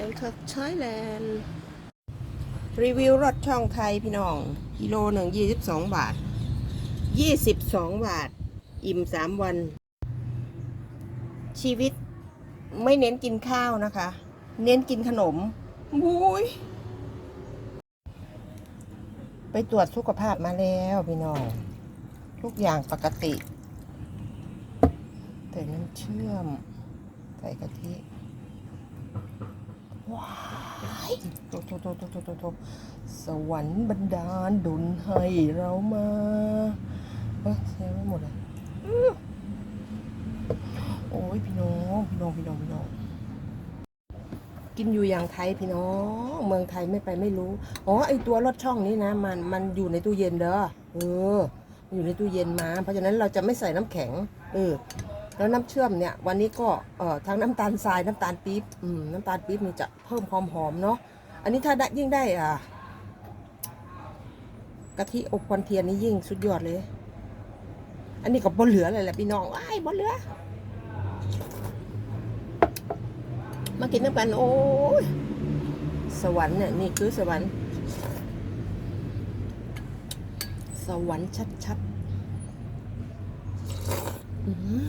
Bangkok Thailand รีวิวรถช่องไทยพี่น้อง กิโลหนึ่งยี่สิบสองบาทยี่สิบสองบาท อิ่มสามวัน ชีวิตไม่เน้นกินข้าวนะคะ เน้นกินขนมบุยไปตรวจสุขภาพมาแล้วพี่น้อง ทุกอย่างปกติแต่น้ำเชื่อม ใส่กะทิ ว้ายโตโตโตโตโตโตโตสวรรค์บันดาลดลให้เรามาเอ้ยเสียไม่หมดเลยโอ้ยพี่น้องพี่น้องพี่น้องพี่น้องกินอยู่อย่างไทยพี่น้องเมืองไทยไม่ไปไม่รู้อ๋อไอตัวรถช่องนี้นะ มันมันอยู่ในตู้เย็นเด้อเอออยู่ในตู้เย็นมา เพราะฉะนั้นเราจะไม่ใส่น้ำแข็ง เออ แล้วน้ำเชื่อมเนี่ยวันนี้ก็เอ่อทั้งน้ำตาลทรายน้ำตาลปี๊บอืมน้ำตาลปี๊บนี่จะเพิ่มความหอมเนาะอันนี้ถ้าได้ยิ่งได้อะกะทิอบควันเทียนนี่ยิ่งสุดยอดเลย อันนี้ก็บ่เหลือเลยแหละพี่น้องไอ้ายบ่เหลือ มากินน้ำกันโอ้ยสวรรค์เนี่ยนี่คือสวรรค์ สวรรค์ชัดๆ อื้อหือ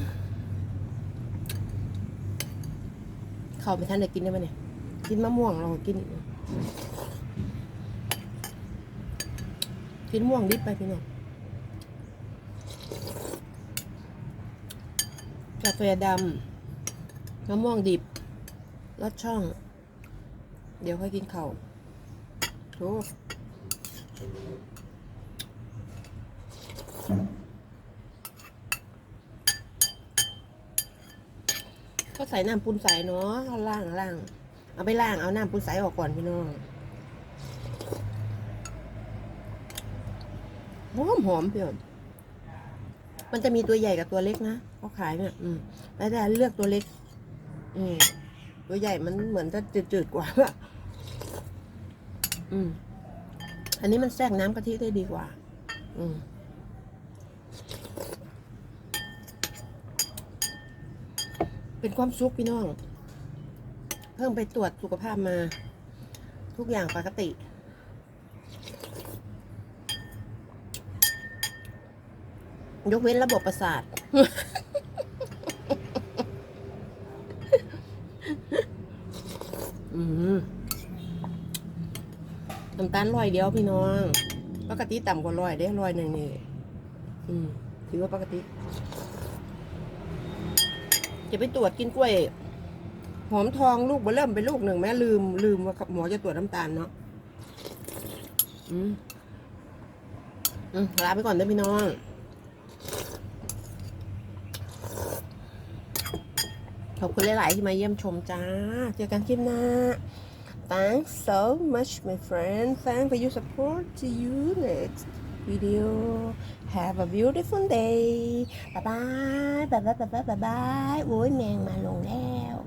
เข้าวไม่ทันได้กินได้ไหมเนี่ย กินมะม่วงเราก็กิน กินม่วงดิบไปพี่น้องกาแฟดำมะม่วงดิบรสช่อง เดี๋ยวค่อยกินข้าวโถ ก็ใส่น้ำปูนใสเนาะเอาล่างล่าง เอาไปล่างเอาน้ำปูนใสออกก่อนพี่น้องหอมหอมเพี่อนมันจะมีตัวใหญ่กับตัวเล็กนะเขาขายเนี่ยอืมแล้วแต่เลือกตัวเล็ก อืมตัวใหญ่มันเหมือนจะจืดๆกว่าอืมอันนี้มันแทรกน้ำกะทิได้ดีกว่า อืม เป็นความสุขพี่น้อง เพิ่งไปตรวจสุขภาพมา ทุกอย่างปกติ ยกเว้นระบบประสาท อืมน้ำตาลร้อยเดียวพี่น้อง ปกติต่ำกว่าร้อยได้ร้อยหนึ่งนี่ อืมถือว่าปกติ จะไปตรวจกินกล้วย หอมทองลูกเบอเริ่มไปลูกหนึ่งแม่ลืมลืมว่าหมอจะตรวจน้ำตาลเนาะอืมอืมลาไปก่อนเด้พี่น้องขอบคุณหลาย ๆ ที่มาเยี่ยมชมจ้า เจอกันคลิปหน้า Thanks so much my friend Thanks for your support See you next video Have a beautiful day Bye bye Bye bye bye bye bye bye โอ้ยแมงมาลงแล้ว